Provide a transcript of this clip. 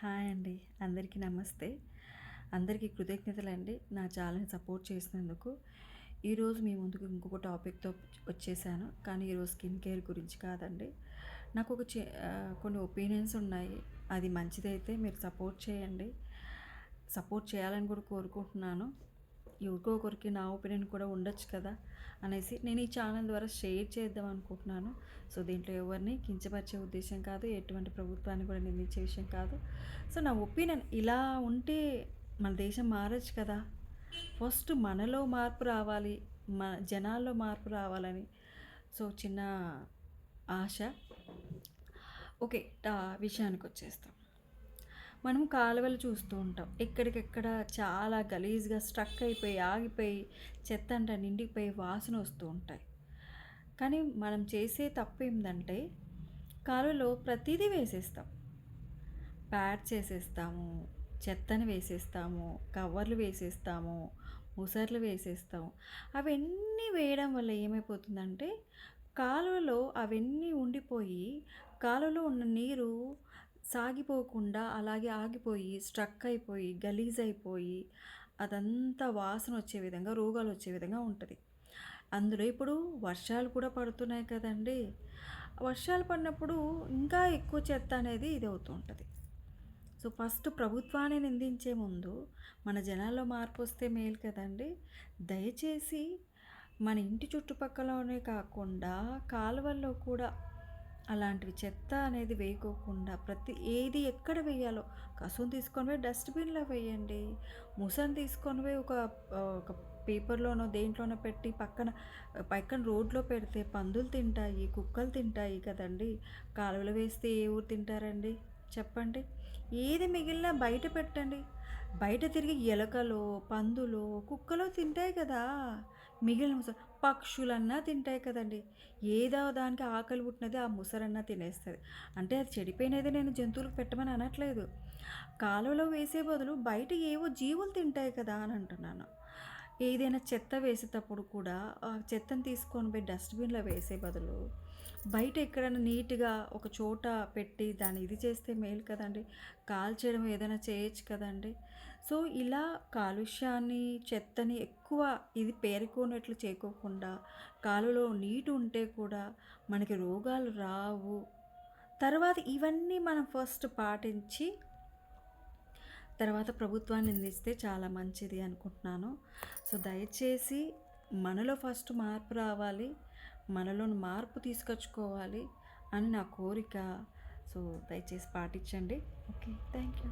Hi అండి. అందరికీ నమస్తే. అందరికీ కృతజ్ఞతలు అండి నా ఛానల్ని సపోర్ట్ చేసినందుకు. ఈరోజు మీ ముందుకు ఇంకొక టాపిక్తో వచ్చేసాను. కానీ ఈరోజు స్కిన్ కేర్ గురించి కాదండి. నాకు ఒక చే కొన్ని ఒపీనియన్స్ ఉన్నాయి. అది మంచిదైతే మీరు సపోర్ట్ చేయండి. సపోర్ట్ చేయాలని కూడా కోరుకుంటున్నాను. ఎవరికో ఒకరికి నా ఒపీనియన్ కూడా ఉండొచ్చు కదా అనేసి నేను ఈ ఛానల్ ద్వారా షేర్ చేద్దాం అనుకుంటున్నాను. సో దీంట్లో ఎవరిని కించపరిచే ఉద్దేశం కాదు ఎటువంటి ప్రభుత్వాన్ని కూడా నిందించే విషయం కాదు. సో నా ఒపీనియన్ ఇలా ఉంటే మన దేశం మారచ్చు కదా. ఫస్ట్ మనలో మార్పు రావాలి మన జనాల్లో మార్పు రావాలని. సో చిన్న ఆశ. ఓకే విషయానికి వచ్చేస్తాం. మనం కాలువలు చూస్తూ ఉంటాం. ఎక్కడికెక్కడ చాలా గలీజ్గా స్ట్రక్ అయిపోయి ఆగిపోయి చెత్త అంట నిండిపోయి వాసన వస్తూ ఉంటాయి. కానీ మనం చేసే తప్పు ఏంటంటే కాలువలో ప్రతిదీ వేసేస్తాం. ప్యాడ్స్ వేసేస్తాము చెత్తని వేసేస్తాము కవర్లు వేసేస్తాము ముసర్లు వేసేస్తాము. అవన్నీ వేయడం వల్ల ఏమైపోతుందంటే కాలువలో అవన్నీ ఉండిపోయి కాలువలో ఉన్న నీరు సాగిపోకుండా అలాగే ఆగిపోయి స్ట్రక్ అయిపోయి గలీజ్ అయిపోయి అదంతా వాసన వచ్చే విధంగా రోగాలు వచ్చే విధంగా ఉంటుంది. అందులో ఇప్పుడు వర్షాలు కూడా పడుతున్నాయి కదండి. వర్షాలు పడినప్పుడు ఇంకా ఎక్కువ చెత్త అనేది ఇది అవుతూ ఉంటుంది. సో ఫస్ట్ ప్రభుత్వాన్ని నిందించే ముందు మన జనాల్లో మార్పు వస్తే మేలు కదండి. దయచేసి మన ఇంటి చుట్టుపక్కలనే కాకుండా కాలువల్లో కూడా అలాంటివి. చెత్త అనేది వేయకోకుండా ప్రతి ఏది ఎక్కడ వేయాలో కసును తీసుకొని పోయి డస్ట్బిన్లో వేయండి. ముసను తీసుకొని పోయి ఒక ఒక పేపర్లోనో దేంట్లోనో పెట్టి పక్కన పక్కన రోడ్లో పెడితే పందులు తింటాయి కుక్కలు తింటాయి కదండి. కాలువలు వేస్తే ఏ ఊరు తింటారండి? చెప్పండి. ఏది మిగిలినా బయట పెట్టండి. బయట తిరిగి ఎలకలో పందులు కుక్కలో తింటాయి కదా. మిగిలిన ముసలు పక్షులన్నా తింటాయి కదండి. ఏదో దానికి ఆకలి పుట్టినది ఆ ముసరన్నా తినేస్తుంది. అంటే అది చెడిపోయినది నేను జంతువులకు పెట్టమని అనట్లేదు. కాలువలో వేసే బదులు బయట ఏవో జీవులు తింటాయి కదా అని అంటున్నాను. ఏదైనా చెత్త వేసేటప్పుడు కూడా ఆ చెత్తను తీసుకొని పోయి డస్ట్బిన్లో వేసే బదులు బయట ఎక్కడైనా నీట్గా ఒక చోట పెట్టి దాన్ని ఇది చేస్తే మేలు కదండి? కాల్చేయడం ఏదైనా చేయొచ్చు కదండి? సో ఇలా కాలుష్యాన్ని చెత్తని ఎక్కువ ఇది పేరుకోనట్లు చేయకోకుండా కాలులో నీటి ఉంటే కూడా మనకి రోగాలు రావు. తర్వాత ఇవన్నీ మనం ఫస్ట్ పాటించి తర్వాత ప్రభుత్వాన్ని నిందిస్తే చాలా మంచిది అనుకుంటున్నాను. సో దయచేసి మనలో ఫస్ట్ మార్పు రావాలి మనలో మార్పు తీసుకొచ్చుకోవాలి అని నా కోరిక. సో దయచేసి పాటించండి. Okay thank you